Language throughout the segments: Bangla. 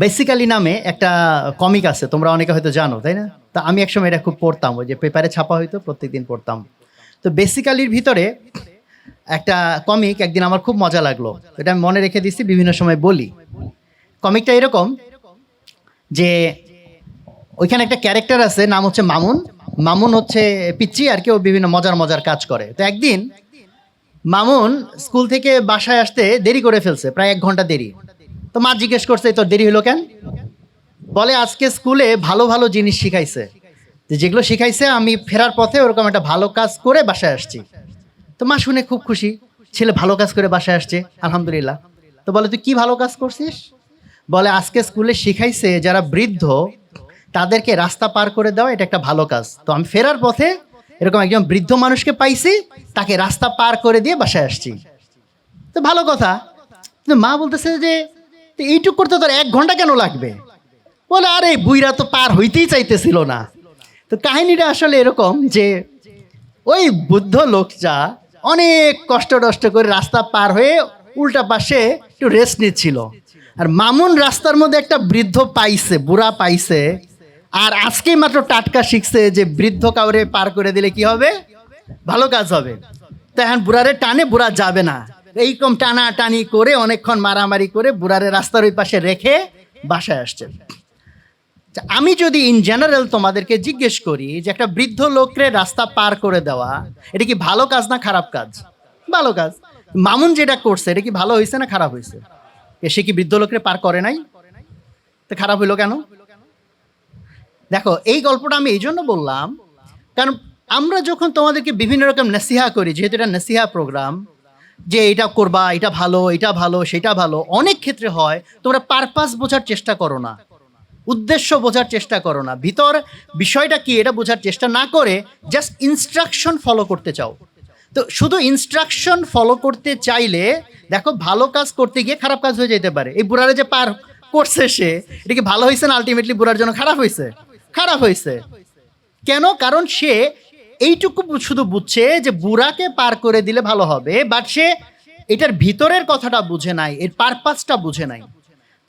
বেসিক্যালি নামে একটা কমিক আছে, তোমরা অনেকে হয়তো জানো, তাই না? তা আমি একসময় এটা খুব পড়তাম, ওই যে পেপারে ছাপা হইতো, প্রত্যেকদিন পড়তাম। তো বেসিক্যালির ভিতরে একটা কমিক একদিন আমার খুব মজা লাগল, এটা আমি মনে রেখে দিচ্ছি, বিভিন্ন সময় বলি। কমিকটা এরকম যে, ওইখানে একটা ক্যারেক্টার আছে, নাম হচ্ছে মামুন। মামুন হচ্ছে পিচ্ছি আর কেউ বিভিন্ন মজার মজার কাজ করে। তো একদিন মামুন স্কুল থেকে বাসায় আসতে দেরি করে ফেলছে, প্রায় এক ঘণ্টা দেরি। তো মা জিজ্ঞেস করছে তোর দেরি হলো কেন? বলে, আজকে স্কুলে ভালো ভালো জিনিস শিখাইছে। যেগুলো শিখাইছে আমি ফেরার পথে ওরকম একটা ভালো কাজ করে বাসায় আসছি। তো মা শুনে খুব খুশি, ছেলে ভালো কাজ করে বাসায় আসছে, আলহামদুলিল্লাহ। তো বলে, তুই কি ভালো কাজ করছিস? বলে, আজকে স্কুলে শিখাইছে যারা বৃদ্ধ, তাদেরকে রাস্তা পার করে দেওয়া, এটা একটা ভালো কাজ। তো আমি ফেরার পথে এরকম একজন বৃদ্ধ মানুষকে পাইছি, তাকে রাস্তা পার করে দিয়ে বাসায় আসছি। তো ভালো কথা। কিন্তু মা বলতেছে যে তো এইটুক করতে তোর এক ঘণ্টা কেন লাগবে? বলে, আরে, বুইরা তো পার হইতেই চাইতেছিল না। তো কাহিনীটা আসলে এরকম যে, ওই বুদ্ধ লোকটা অনেক কষ্ট টষ্ট করে রাস্তা পার হয়ে উল্টা পাশে একটু রেস্ট নিচ্ছিল। আর মামুন রাস্তার মধ্যে একটা বৃদ্ধ পাইছে, বুড়া পাইছে। আর আজকেই মাত্র টাটকা শিখছে যে, বৃদ্ধ কাউরে পার করে দিলে কি হবে? ভালো কাজ হবে। তো এখন বুড়ারে টানে, বুড়া যাবে না। এইরকম টানা টানি করে অনেকক্ষণ মারামারি করে বুড়ারে রাস্তার ওই পাশে রেখে বাসায় আসছে। আচ্ছা, আমি যদি ইন জেনারেল তোমাদেরকে জিজ্ঞেস করি যে একটা বৃদ্ধ লোকরে রাস্তা পার করে দেওয়া এটা কি ভালো কাজ না খারাপ কাজ? ভালো কাজ। মামুন যেটা করছে এটা কি ভালো হয়েছে না খারাপ হয়েছে? সে কি বৃদ্ধ লোকরে পার করে নাই? তো খারাপ হইল কেন? দেখো এই গল্পটা আমি এই জন্য বললাম কারণ আমরা যখন তোমাদেরকে বিভিন্ন রকম নসিহা করি যেহেতু এটা নসিহা প্রোগ্রাম যে এটা করবা এটা ভালো এটা ভালো, সেটা ভালো। অনেক ক্ষেত্রে হয়, তোমরা পারপাস বোঝার চেষ্টা করো না। উদ্দেশ্য বোঝার চেষ্টা করো না। ভিতর বিষয়টা কি, এটা বোঝার চেষ্টা না করে জাস্ট ইনস্ট্রাকশন ফলো করতে চাও। তো শুধু ইনস্ট্রাকশন ফলো করতে চাইলে, দেখো ভালো কাজ করতে গিয়ে খারাপ কাজ হয়ে যেতে পারে। এই বুড়ারে যে পার করছে সে, এটা কি ভালো হয়েছে না আলটিমেটলি বুড়ার জন্য খারাপ হয়েছে খারাপ হয়েছে কেন? কারণ সে এইটুকু শুধু বুঝছে যে বুড়াকে পার করে দিলে ভালো হবে বাট সে এটার ভিতরের কথাটা বুঝে নাই, এর পারপাসটা বুঝে নাই।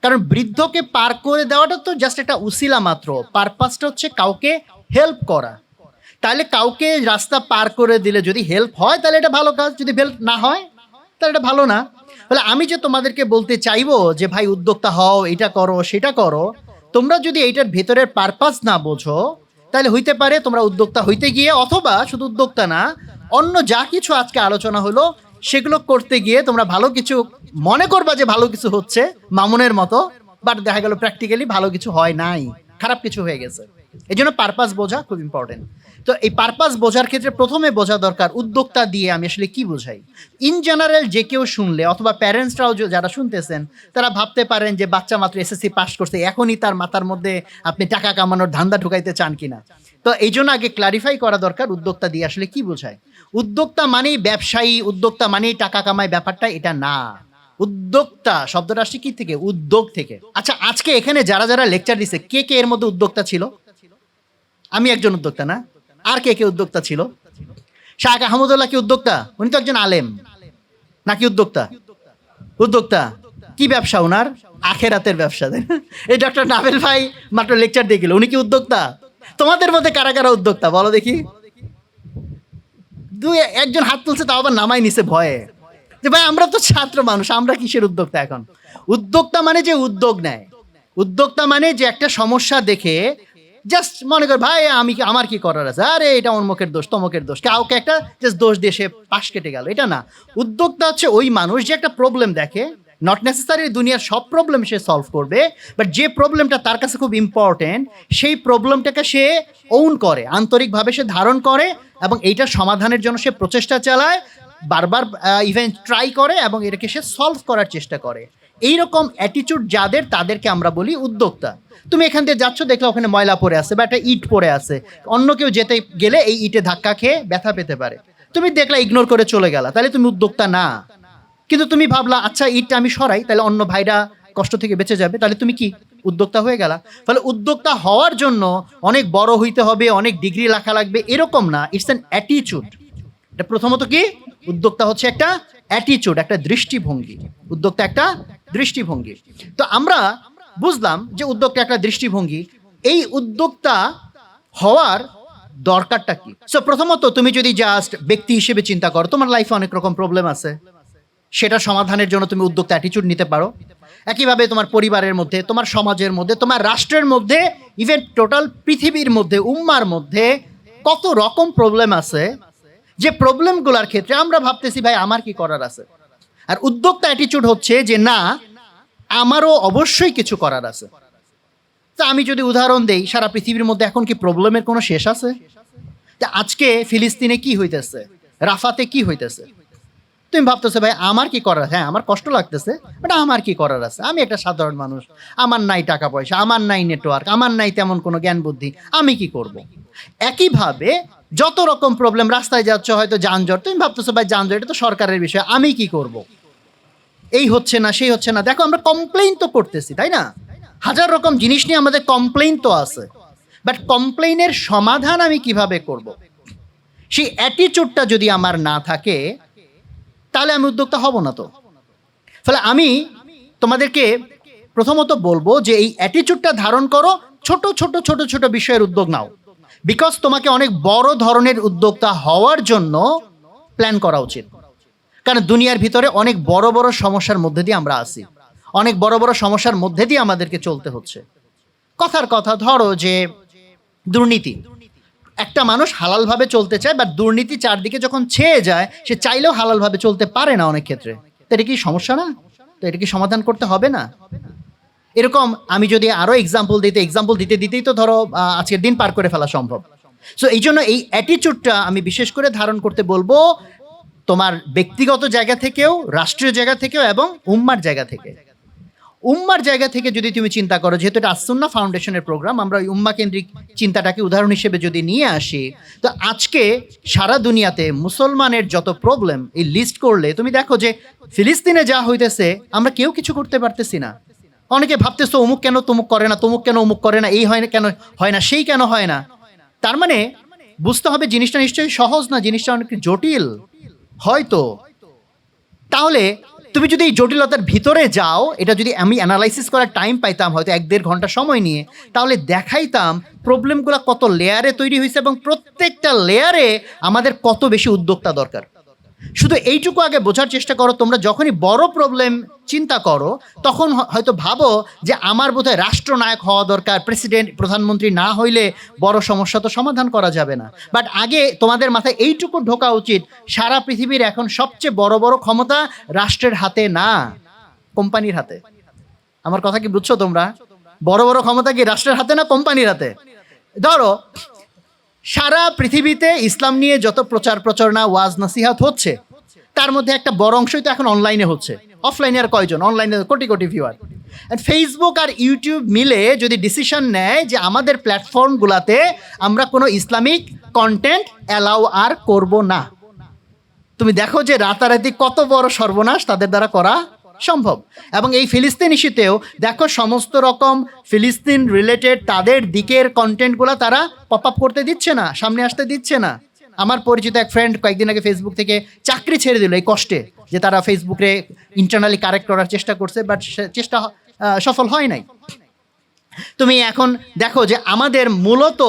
কারণ বৃদ্ধকে পার করে দেওয়াটা তো জাস্ট একটা উসিলা মাত্র পারপাসটা হচ্ছে কাউকে হেল্প করা। তাহলে কাউকে রাস্তা পার করে দিলে যদি হেল্প হয়, তাহলে এটা ভালো কাজ, যদি হেল্প না হয়, তাহলে এটা ভালো না। তাহলে আমি যে তোমাদেরকে বলতে চাইব যে, ভাই, উদ্যোক্তা হও, এটা করো, সেটা করো। তোমরা যদি এইটার ভেতরের পারপাস না বোঝো তাহলে হইতে পারে তোমরা উদ্যোক্তা হইতে গিয়ে অথবা শুধু উদ্যোক্তা না, অন্য যা কিছু আজকে আলোচনা হলো, সেগুলো করতে গিয়ে তোমরা ভালো কিছু মনে করবা যে ভালো কিছু হচ্ছে মামুনের মতো বাট দেখা গেল প্র্যাকটিক্যালি ভালো কিছু হয় নাই, খারাপ কিছু হয়ে গেছে। এই জন্য পারপাস বোঝা খুব ইম্পর্টেন্ট তো এই পারপাস বোঝার ক্ষেত্রে প্রথমে বোঝা দরকার উদ্যোক্তা দিয়ে আমি আসলে কি বোঝাই? ইন জেনারেল যে কেউ শুনলে অথবা প্যারেন্টসরাও যারা শুনতেছেন, তারা ভাবতে পারেন যে বাচ্চা মাত্র এসএসসি পাস করছে, এখনই তার মাথার মধ্যে আপনি টাকা কামানোর ধান্দা ঢুকাইতে চান কিনা? তো এই জন্য আগে ক্লারিফাই করা দরকার উদ্যোক্তা দিয়ে আসলে কি বোঝায়? উদ্যোক্তা মানেই ব্যবসায়ী, উদ্যোক্তা মানেই টাকা কামায়, ব্যাপারটা এটা না। উদ্যোক্তা শব্দটা আসছে কি থেকে? উদ্যোগ থেকে। আচ্ছা আজকে এখানে যারা যারা লেকচার দিছে, কে কে এর মধ্যে উদ্যোক্তা ছিল? আমি একজন উদ্যোক্তা না? আর কে কে উদ্যোক্তা ছিল? শাহ আহমদুল্লাহ কি উদ্যোক্তা? উনি তো একজন আলেম। নাকি উদ্যোক্তা? উদ্যোক্তা। কি ব্যবসা ওনার? আখেরাতের ব্যবসা? এই ডক্টর নাভেল ভাই মাত্র লেকচার দিয়ে গেল উনি কি উদ্যোক্তা? তোমাদের মধ্যে কারা কারা উদ্যোক্তা? বলো দেখি। দুই, একজন হাত তুলছে, তাও আবার নামাই নিছে ভয়ে। যে ভাই, আমরা তো ছাত্র মানুষ, আমরা কিসের উদ্যোক্তা এখন? উদ্যোক্তা মানে যে উদ্যোগ নেয়। উদ্যোক্তা মানে যে একটা সমস্যা দেখে জাস্ট মনে কর, ভাই, আমি কি, আমার কি করার আছে? আরে, এটা অমুকের দোষ তমকের দোষ। কাউকে একটা জাস্ট দোষ সে পাশ কেটে গেল, এটা না। উদ্যোক্তা হচ্ছে ওই মানুষ যে একটা প্রবলেম দেখে নট নেসেসারি দুনিয়ার সব প্রবলেম সে সলভ করবে বাট যে প্রবলেমটা তার কাছে খুব ইম্পর্টেন্ট সেই প্রবলেমটাকে সে ওন করে, আন্তরিকভাবে সে ধারণ করে এবং এইটার সমাধানের জন্য সে প্রচেষ্টা চালায়, বারবার ইভেন ট্রাই করে এবং এটাকে সে সলভ করার চেষ্টা করে। এইরকম অ্যাটিটিউড যাদের, তাদেরকে আমরা বলি উদ্যোক্তা। তুমি এখান দিয়ে যাচ্ছ, দেখলে ওখানে ময়লা পড়ে আছে বা একটা ইট পড়ে আছে। অন্য কেউ যেতে গেলে এই ইটে ধাক্কা খেয়ে ব্যথা পেতে পারে। তুমি দেখলা ইগনোর করে চলে গেলা, তাহলে তুমি উদ্যোক্তা না। কিন্তু তুমি ভাবলা আচ্ছা ইটটা আমি সরাই, তাহলে অন্য ভাইরা কষ্ট থেকে বেঁচে যাবে, তাহলে তুমি কি উদ্যোক্তা হয়ে গেলা? তাহলে উদ্যোক্তা হওয়ার জন্য অনেক বড় হইতে হবে, অনেক ডিগ্রি লেখা লাগবে, এরকম না। ইটস অ্যান অ্যাটিচিউড এটা প্রথমত কি? উদ্যোক্তা হচ্ছে একটা অ্যাটিচিউড একটা দৃষ্টিভঙ্গি। উদ্যোক্তা একটা দৃষ্টিভঙ্গি। তো আমরা বুঝলাম যে উদ্যোক্তা একটা দৃষ্টিভঙ্গি। এই উদ্যোক্তা হওয়ার দরকারটা কি? সো প্রথমত তুমি যদি জাস্ট ব্যক্তি হিসেবে চিন্তা করো, তোমার লাইফে অনেক রকম প্রবলেম আছে। সেটা সমাধানের জন্য তুমি উদ্যোক্তা অ্যাটিচিউড নিতে পারো। একইভাবে তোমার পরিবারের মধ্যে, তোমার সমাজের মধ্যে, তোমার রাষ্ট্রের মধ্যে ইভেন টোটাল পৃথিবীর মধ্যে, উম্মার মধ্যে কত রকম প্রবলেম আছে যে প্রবলেমগুলোর ক্ষেত্রে আমরা ভাবতেছি, ভাই, আমার কি করার আছে? আর উদ্যোক্তা অ্যাটিচিউড হচ্ছে যে, না, আমারও অবশ্যই কিছু করার আছে। তা আমি যদি উদাহরণ দেই, সারা পৃথিবীর মধ্যে এখন কি প্রবলেমের কোনো শেষ আছে? তা আজকে ফিলিস্তিনে কি হইতেছে? রাফাতে কি হইতেছে? তুমি ভাবতেছো, ভাই, আমার কি করার হ্যাঁ আমার কষ্ট লাগতেছে বাট আমার কি করার আছে আমি একটা সাধারণ মানুষ, আমার নাই টাকা পয়সা, আমার নাই নেটওয়ার্ক আমার নাই তেমন কোনো জ্ঞান বুদ্ধি, আমি কি করব। একইভাবে যত রকম প্রবলেম রাস্তায় যাচ্ছ, হয়তো যানজট, তুমি ভাবতেছো, ভাই, যানজট, এটা তো সরকারের বিষয়, আমি কি করব। এই হচ্ছে না, সেই হচ্ছে না দেখো, আমরা কমপ্লেইন তো করতেছি, তাই না হাজার রকম জিনিস নিয়ে আমাদের কমপ্লেইন তো আছে বাট কমপ্লেইনের সমাধান আমি কীভাবে করব। সেই অ্যাটিচিউডটা যদি আমার না থাকে তাহলে আমি উদ্যোক্তা হব না তো। ফলে আমি তোমাদেরকে প্রথমত বলব যে এই অ্যাটিচিউডটা ধারণ করো, ছোট ছোট ছোট ছোট বিষয়ের উদ্যোগ নাও। বিকজ তোমাকে অনেক বড় ধরনের উদ্যোক্তা হওয়ার জন্য প্ল্যান করা উচিত। কারণ দুনিয়ার ভিতরে অনেক বড় বড় সমস্যার মধ্যে দিয়ে আমরা আসি অনেক বড় বড় সমস্যার মধ্যে দিয়ে আমাদেরকে চলতে হচ্ছে। কথার কথা ধরো যে দুর্নীতি। একটা মানুষ হালালভাবে চলতে চায় বা দুর্নীতি চারদিকে যখন ছেয়ে যায়, সে চাইলেও হালালভাবে চলতে পারে না অনেক ক্ষেত্রে। তো এটা কি সমস্যা না? তো এটা কি সমাধান করতে হবে না? এরকম আমি যদি আরও এক্সাম্পল দিতে এক্সাম্পল দিতে দিতেই তো ধরো আজকের দিন পার করে ফেলা সম্ভব। সো এই জন্য এই অ্যাটিচিউডটা আমি বিশেষ করে ধারণ করতে বলব তোমার ব্যক্তিগত জায়গা থেকেও, রাষ্ট্রীয় জায়গা থেকেও এবং উম্মার জায়গা থেকে। উম্মার জায়গা থেকে যদি তুমি চিন্তা করো, যেহেতু এটা আসুন্না ফাউন্ডেশনের প্রোগ্রাম, আমরা ওই উম্মা কেন্দ্রিক চিন্তাটাকে উদাহরণ হিসেবে যদি নিয়ে আসি, তো আজকে সারা দুনিয়াতে মুসলমানের যত প্রবলেম এই লিস্ট করলে, তুমি দেখো যে ফিলিস্তিনে যা হইতেছে, আমরা কেউ কিছু করতে পারতেছি না। অনেকে ভাবতেছো, অমুক কেন তমুক করে না, তমুক কেন অমুক করে না, এই হয় না, কেন হয় না, সেই কেন হয় না? তার মানে বুঝতে হবে জিনিসটা নিশ্চয়ই সহজ না, জিনিসটা অনেক জটিল। হয়তো। তাহলে তুমি যদি এই জটিলতার ভিতরে যাও, এটা যদি আমি অ্যানালাইসিস করার টাইম পাইতাম, হয়তো এক দেড় ঘণ্টা সময় নিয়ে, তাহলে দেখাইতাম প্রবলেমগুলো কত লেয়ারে তৈরি হয়েছে এবং প্রত্যেকটা লেয়ারে আমাদের কত বেশি উদ্যোক্তা দরকার। শুধু এইটুকু আগে বোঝার চেষ্টা করো, তোমরা যখনই বড় প্রবলেম চিন্তা করো, তখন হয়তো ভাবো যে আমার বোধহয় রাষ্ট্রনায়ক হওয়া দরকার প্রেসিডেন্ট প্রধানমন্ত্রী না হইলে বড় সমস্যা তো সমাধান করা যাবে না। বাট আগে তোমাদের মাথায় এইটুকু ঢোকা উচিত, সারা পৃথিবীর এখন সবচেয়ে বড় বড় ক্ষমতা রাষ্ট্রের হাতে না, কোম্পানির হাতে। আমার কথা কি বুঝছ তোমরা? বড় বড় ক্ষমতা কি রাষ্ট্রের হাতে না কোম্পানির হাতে? ধরো সারা পৃথিবীতে ইসলাম নিয়ে যত প্রচার প্রচারণা, ওয়াজ নাসিহাত হচ্ছে, তার মধ্যে একটা বড় অংশই তো এখন অনলাইনে হচ্ছে। অফলাইনে আর কয়জন? অনলাইনে কোটি কোটি ভিউয়ার ফেসবুক আর ইউটিউব মিলে যদি ডিসিশন নেয় যে আমাদের প্ল্যাটফর্মগুলোতে আমরা কোনো ইসলামিক কন্টেন্ট অ্যালাউ আর করব না। তুমি দেখো যে রাতারাতি কত বড় সর্বনাশ তাদের দ্বারা করা সম্ভব। এবং এই ফিলিস্তিন ইস্যুতেও দেখো সমস্ত রকম ফিলিস্তিন রিলেটেড তাদের দিকের কন্টেন্টগুলো তারা পপ আপ করতে দিচ্ছে না, সামনে আসতে দিচ্ছে না। আমার পরিচিত এক ফ্রেন্ড কয়েকদিন আগে ফেসবুক থেকে চাকরি ছেড়ে দিল এই কষ্টে, যে তারা ফেসবুকে ইন্টারনালি কারেক্ট করার চেষ্টা করছে বাট চেষ্টা সফল হয় নাই। তুমি এখন দেখো যে আমাদের মূলত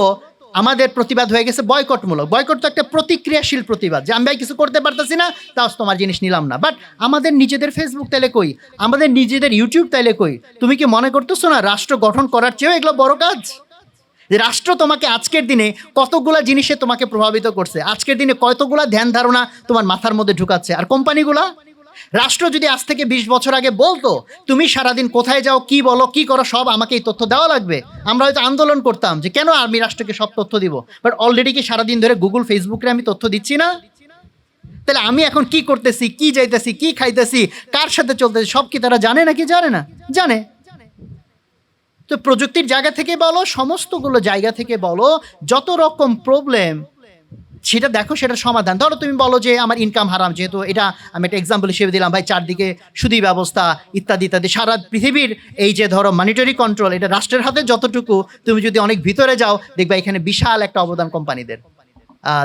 আমাদের প্রতিবাদ হয়ে গেছে বয়কটমূলক। বয়কট তো একটা প্রতিক্রিয়াশীল প্রতিবাদ যে আমি ভাই কিছু করতে পারতেছি না, তাও তোমার জিনিস নিলাম না। বাট আমাদের নিজেদের ফেসবুক তাইলে কই? আমাদের নিজেদের ইউটিউব তাইলে কই? তুমি কি মনে করতেছো না রাষ্ট্র গঠন করার চেয়েও এগুলো বড় কাজ? যে রাষ্ট্র তোমাকে আজকের দিনে কতগুলা জিনিসে তোমাকে প্রভাবিত করছে? আজকের দিনে কতগুলা ধ্যান ধারণা তোমার মাথার মধ্যে ঢুকাচ্ছে? আর কোম্পানিগুলা? রাষ্ট্র যদি আজ থেকে বিশ বছর আগে বলতো, তুমি সারাদিন কোথায় যাও, কি বলো, কি করো, সব আমাকে এই তথ্য দেওয়া লাগবে। আমরা হয়তো আন্দোলন করতাম যে, কেন আমি রাষ্ট্রকে সব তথ্য দিব? বাট অলরেডি কি সারাদিন ধরে গুগল ফেসবুকে আমি তথ্য দিচ্ছি না? তাহলে আমি এখন কি করতেছি, কি যাইতেছি, কি খাইতেছি, কার সাথে চলতেছি, সব কি তারা জানে নাকি জানে না? জানে। তো প্রযুক্তির জায়গা থেকে বলো, সমস্তগুলো জায়গা থেকে বলো, যত রকম প্রবলেম সেটা দেখো, সেটা সমাধান। ধরো তুমি বলো যে আমার ইনকাম হারাম, যেহেতু এটা আমি একটা এক্সাম্পল হিসেবে দিলাম, ভাই, চারদিকে সুদি ব্যবস্থা, ইত্যাদি ইত্যাদি। সারা পৃথিবীর এই যে ধরো মনিটরি কন্ট্রোল এটা রাষ্ট্রের হাতে যতটুকু, তুমি যদি অনেক ভিতরে যাও, দেখবে এখানে বিশাল একটা অবদান কোম্পানিদের।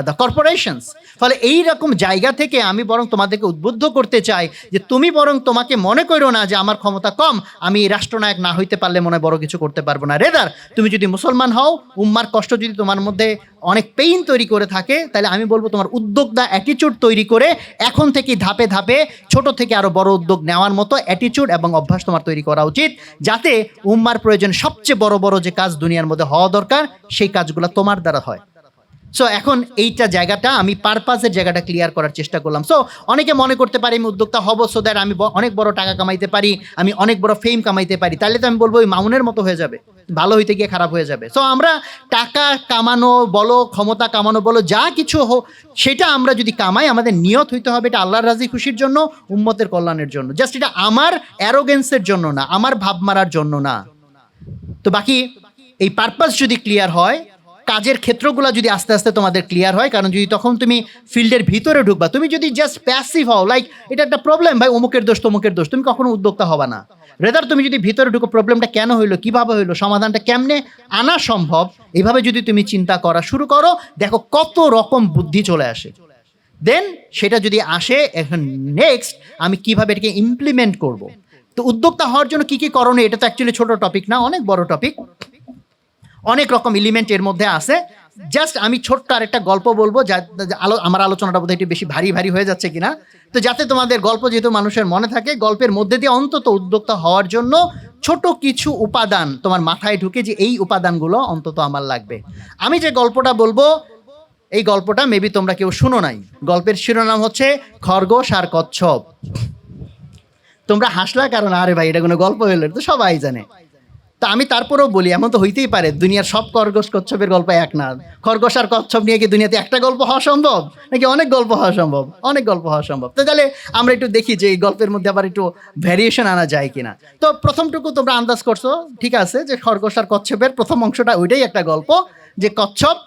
দ্য কর্পোরেশনস ফলে এই রকম জায়গা থেকে আমি বরং তোমাদেরকে উদ্বুদ্ধ করতে চাই যে তুমি বরং তোমাকে মনে করো না যে আমার ক্ষমতা কম, আমি রাষ্ট্রনায়ক না হইতে পারলে মনে বড় কিছু করতে পারব না। রেদার, তুমি যদি মুসলমান হও, উম্মার কষ্ট যদি তোমার মধ্যে অনেক পেইন তৈরি করে থাকে, তাহলে আমি বলব তোমার উদ্যোগটা অ্যাটিচিউড তৈরি করে এখন থেকে ধাপে ধাপে ছোট থেকে আরও বড় উদ্যোগ নেওয়ার মতো অ্যাটিচিউড এবং অভ্যাস তোমার তৈরি করা উচিত, যাতে উম্মার প্রয়োজন সবচেয়ে বড় বড় যে কাজ দুনিয়ার মধ্যে হওয়া দরকার, সেই কাজগুলো তোমার দ্বারা হয়। সো এখন এইটা জায়গাটা আমি পারপাসের জায়গাটা ক্লিয়ার করার চেষ্টা করলাম। সো অনেকে মনে করতে পারি আমি উদ্যোক্তা হব সো দ্যাট আমি অনেক বড় টাকা কামাইতে পারি, আমি অনেক বড় ফেম কামাইতে পারি। তাহলে তো আমি বলব ওই মাউনের মতো হয়ে যাবে, ভালো হইতে গিয়ে খারাপ হয়ে যাবে। সো আমরা টাকা কামানো বলো, ক্ষমতা কামানো বলো, যা কিছু হোক, সেটা আমরা যদি কামাই, আমাদের নিয়ত হইতে হবে এটা আল্লাহর রাজি খুশির জন্য, উম্মতের কল্যাণের জন্য। জাস্ট এটা আমার অ্যারোগেন্সের জন্য না, আমার ভাব মারার জন্য না। তো বাকি এই পারপাস যদি ক্লিয়ার হয় কাজের ক্ষেত্রগুলো যদি আস্তে আস্তে তোমাদের ক্লিয়ার হয়, কারণ যদি তখন তুমি ফিল্ডের ভিতরে ঢুকবা, তুমি যদি জাস্ট প্যাসিভ হও লাইক এটা একটা প্রবলেম ভাই, অমুকের দোষ, তমুকের দোষ, তুমি কখনো উদ্যোক্তা হবা না। রেদার তুমি যদি ভিতরে ঢুকো প্রবলেমটা কেন হইল, কীভাবে হইল, সমাধানটা কেমনে আনা সম্ভব এইভাবে যদি তুমি চিন্তা করা শুরু করো, দেখো কত রকম বুদ্ধি চলে আসে। দেন সেটা যদি আসে, এখন নেক্সট আমি কীভাবে এটাকে ইমপ্লিমেন্ট করব। তো উদ্যোক্তা হওয়ার জন্য কি কি করণীয়, এটা তো অ্যাকচুয়ালি ছোট টপিক না, অনেক বড় টপিক অনেক রকম এলিমেন্ট এর মধ্যে আছে। জাস্ট আমি ছোট্ট আরেকটা গল্প বলব যা আলো আমার আলোচনাটা বোধহয় একটু বেশি ভারী ভারী হয়ে যাচ্ছে কিনা। তো যাতে তোমাদের গল্প যেহেতু মানুষের মনে থাকে, গল্পের মধ্যে দিয়ে অন্তত উদ্যোক্তা হওয়ার জন্য ছোট কিছু উপাদান তোমার মাথায় ঢুকে যে এই উপাদানগুলো অন্তত আমার লাগবে। আমি যে গল্পটা বলব, এই গল্পটা মেবি তোমরা কেউ শুনো নাই। গল্পের শিরোনাম হচ্ছে খরগোশ আর কচ্ছপ। তোমরা হাসলা কারণ, আরে ভাই, এটা কোনো গল্প এটা তো সবাই জানে। তা আমি তারপরেও বলি, এমন তো হইতেই পারে, দুনিয়ার সব খরগোশ কচ্ছপের গল্প এক না। খরগোশ আর কচ্ছপ নিয়ে কি দুনিয়াতে একটা গল্প হওয়া সম্ভব? নাকি অনেক গল্প হওয়া সম্ভব? অনেক গল্প হওয়া সম্ভব। তো তাহলে আমরা একটু দেখি যে এই গল্পের মধ্যে আবার একটু ভ্যারিয়েশন আনা যায় কিনা। তো প্রথমটুকু তোমরা আন্দাজ করছ, ঠিক আছে, যে খরগোশ আর কচ্ছপের প্রথম অংশটা ওইটাই একটা গল্প, যে কচ্ছপ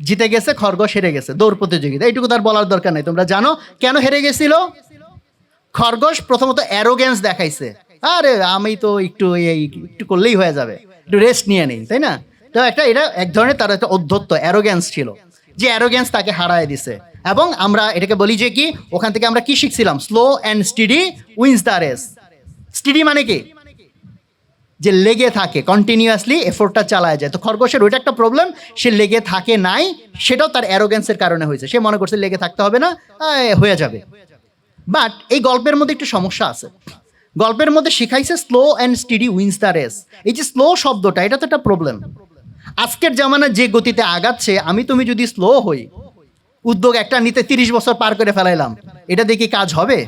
জিতে গেছে, খরগোশ হেরে গেছে, দৌড় প্রতিযোগিতা। এইটুকু তার বলার দরকার নেই, তোমরা জানো কেন হেরে গেছিল? খরগোশ প্রথমত অ্যারোগেন্স দেখাইছে। আরে আমি তো একটু এই একটু করলেই হয়ে যাবে। একটু রেস্ট নিয়ে নেই, তাই না? তো একটা এটা এক ধরনের তার একটা অধ্যত্ত অ্যারোগেন্স ছিল। যে অ্যারোগ্যান্স তাকে হারায় দিছে। এবং আমরা এটাকে বলি যে কি, ওখান থেকে আমরা কি শিখছিলাম? Slow and steady wins the race steady মানে কি? যে লেগে থাকে কন্টিনিউয়াসলি এফোর্টটা চালায় যায়। তো খরগোশের ওইটা একটা প্রবলেম সে লেগে থাকে নাই, সেটাও তার অ্যারোগেন্সের কারণে হয়েছে। সে মনে করছে, লেগে থাকতে হবে না হয়ে যাবে। বাট এই গল্পের মধ্যে একটু সমস্যা আছে। গল্পের মধ্যে শিখাইছে slow and steady wins the race এই যে স্লো শব্দটা, এটা তো একটা প্রবলেম আজকের জামানা যে গতিতে আগাচ্ছে, আমি তুমি যদি স্লো হই, উদ্যোগ একটা নিতে তিরিশ বছর পার করে ফেলাইলাম, এটা দেখি কাজ হবে?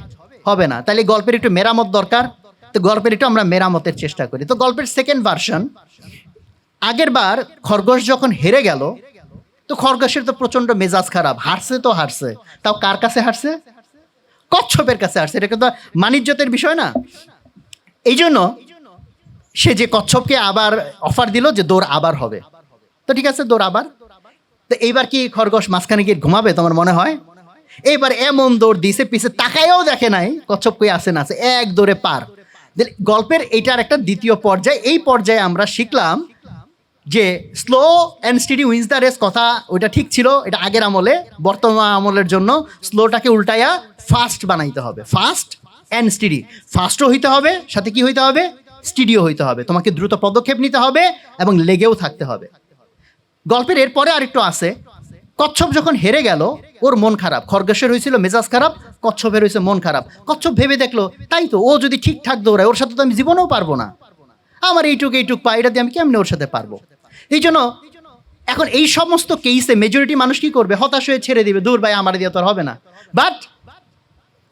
হবে না। তাহলে গল্পের একটু মেরামত দরকার। তো গল্পের একটু আমরা মেরামতের চেষ্টা করি। তো গল্পের সেকেন্ড ভার্সন আগের বার খরগোশ যখন হেরে গেল, তো খরগোশের তো প্রচণ্ড মেজাজ খারাপ। হারছে তো হারছে। তাও কার কাছে হারছে? কচ্ছপের কাছে আসছে। এটা কিন্তু মানিজ্যতের বিষয় না। এই জন্য সে যে কচ্ছপকে আবার অফার দিল যে দৌড় আবার হবে। তো ঠিক আছে, দৌড় আবার। তো এইবার কি খরগোশ মাঝখানে গিয়ে ঘুমাবে তোমার মনে হয়? এইবার এমন দৌড় দিছে, পিছে তাকায়ও দেখে নাই কচ্ছপ কই আসে না আছে, এক দৌড়ে পার। গল্পের এইটার একটা দ্বিতীয় পর্যায়ে। এই পর্যায়ে আমরা শিখলাম যে slow and steady wins the race কথা ওইটা ঠিক ছিল, এটা আগের আমলে, বর্তমান আমলের জন্য স্লোটাকে উল্টাইয়া ফাস্ট বানাইতে হবে। ফাস্ট অ্যান্ড স্টিডি ফাস্টও হইতে হবে, সাথে কি হইতে হবে? স্টিডিও হইতে হবে। তোমাকে দ্রুত পদক্ষেপ নিতে হবে এবং লেগেও থাকতে হবে। গল্পের এরপরে আরেকটু আছে। কচ্ছপ যখন হেরে গেল, ওর মন খারাপ। খরগোশের হয়েছিল মেজাজ খারাপ, কচ্ছপের হয়েছে মন খারাপ। কচ্ছপ ভেবে দেখল, তাই তো, ও যদি ঠিকঠাক দৌড়ায়, ওর সাথে তো আমি জীবনেও পারব না। আমার এইটুক এইটুক পা, এটা দিয়ে আমি কেমনে ওর সাথে পারব? এই জন্য এখন এই সমস্ত কেসে মেজরিটি মানুষ কি করবে? হতাশ হয়ে ছেড়ে দিবে। দূর ভাই আমার দিয়ে তো হবে না। বাট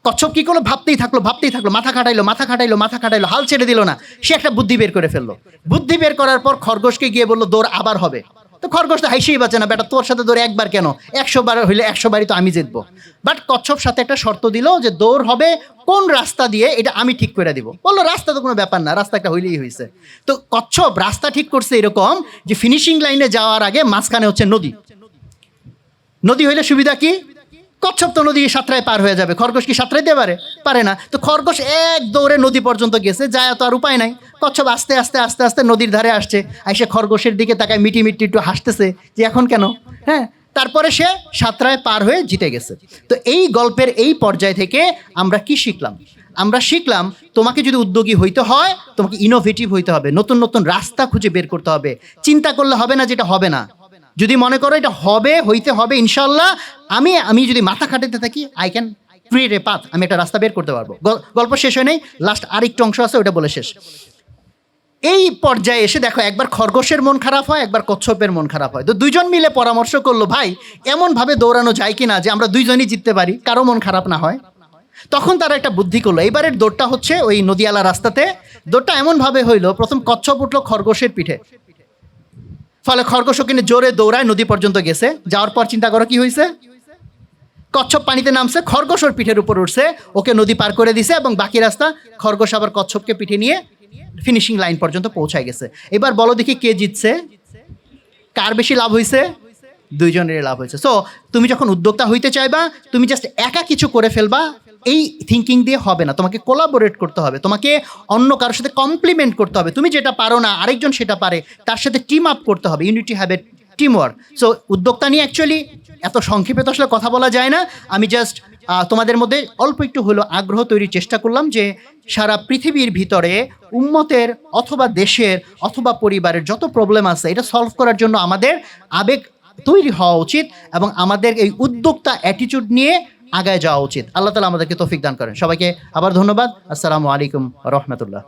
কচ্ছপ কি করল? ভাবতেই থাকল ভাবতেই থাকল, মাথা খাটাইলো মাথা খাটাইলো মাথা খাটাইলো, হাল ছেড়ে দিল না। সে একটা বুদ্ধি বের করে ফেলল। বুদ্ধি বের করার পর খরগোশকে গিয়ে বলল, দৌড় আবার হবে। তো খরগোশ তো হাইসেই বাঁচে না, বেটা, তোর সাথে দৌড় একবার কেন? একশো বার হইলে একশো বারই তো আমি জিতবো। বাট কচ্ছপ সাথে একটা শর্ত দিল যে দৌড় হবে কোন রাস্তা দিয়ে, এটা আমি ঠিক করে দিব। বলল, রাস্তা তো কোনো ব্যাপার না, রাস্তা একটা হইলেই হয়েছে তো কচ্ছপ রাস্তা ঠিক করছে এরকম যে ফিনিশিং লাইনে যাওয়ার আগে মাঝখানে হচ্ছে নদী। নদী হইলে সুবিধা কি? কচ্ছপ তো নদী সাঁতরায় পার হয়ে যাবে। খরগোশ কি সাঁতরাইতে পারে? পারে না। তো খরগোশ এক দৌড়ে নদী পর্যন্ত গেছে, যায় তো আর উপায় নাই। কচ্ছপ আস্তে আস্তে আস্তে আস্তে নদীর ধারে আসছে। আইসে খরগোশের দিকে তাকায় মিটি মিটি একটু হাসতেছে যে, এখন কেন? হ্যাঁ? তারপরে সে সাঁতরায় পার হয়ে জিতে গেছে। তো এই গল্পের এই পর্যায় থেকে আমরা কি শিখলাম? আমরা শিখলাম, তোমাকে যদি উদ্যোগী হইতে হয়, তোমাকে ইনোভেটিভ হইতে হবে। নতুন নতুন রাস্তা খুঁজে বের করতে হবে। চিন্তা করলে হবে না যেটা হবে না। যদি মনে করো এটা হবে, হইতে হবে ইনশাল্লাহ আমি আমি যদি মাথা খাটাতে থাকি I can create a path আমি একটা রাস্তা বের করতে পারব। গল- গল্প শেষ হয় নেই লাস্ট আরেকটু অংশ আছে ওটা বলে শেষ। এই পর্যায়ে এসে দেখো, একবার খরগোশের মন খারাপ হয়, একবার কচ্ছপের মন খারাপ হয়। তো দুইজন মিলে পরামর্শ করল, ভাই, এমনভাবে দৌড়ানো যায় কি না যে আমরা দুইজনই জিততে পারি, কারও মন খারাপ না হয়? তখন তারা একটা বুদ্ধি করল এবারের দৌড়টা হচ্ছে ওই নদিয়ালা রাস্তাতে। দৌড়টা এমনভাবে হইল, প্রথম কচ্ছপ উঠল খরগোশের পিঠে। ফলে খরগোশ ওখানে জোরে দৌড়ায় নদী পর্যন্ত গেছে। যাওয়ার পর চিন্তা করো, কি হয়েছে কচ্ছপ পানিতে নামছে খরগোশ ওর পিঠের উপর উঠছে, ওকে নদী পার করে দিছে এবং বাকি রাস্তা খরগোশ আবার কচ্ছপকে পিঠে নিয়ে ফিনিশিং লাইন পর্যন্ত পৌঁছায় গেছে। এবার বলো দেখি কে জিতছে? কার বেশি লাভ হয়েছে দুইজনের লাভ হয়েছে সো তুমি যখন উদ্যোক্তা হইতে চাইবা, তুমি জাস্ট একা কিছু করে ফেলবা এই থিঙ্কিং দিয়ে হবে না। তোমাকে কোলাবোরেট করতে হবে। তোমাকে অন্য কারোর সাথে কমপ্লিমেন্ট করতে হবে। তুমি যেটা পারো না, আরেকজন সেটা পারে, তার সাথে টিম আপ করতে হবে। Unity have a team work so উদ্যোক্তা নিয়ে অ্যাকচুয়ালি এত সংক্ষেপে তো আসলে কথা বলা যায় না। আমি জাস্ট তোমাদের মধ্যে অল্প একটু হলো আগ্রহ তৈরির চেষ্টা করলাম যে সারা পৃথিবীর ভিতরে উম্মতের অথবা দেশের অথবা পরিবারের যত প্রবলেম আছে, এটা সলভ করার জন্য আমাদের আবেগ তৈরি হওয়া উচিত এবং আমাদের এই উদ্যোক্তা অ্যাটিটিউড নিয়ে আগায় যাওয়া উচিত। আল্লাহ তালা আমাদেরকে তৌফিক দান করেন। সবাইকে আবার ধন্যবাদ। আসসালামু আলাইকুম রহমতুল্লাহ।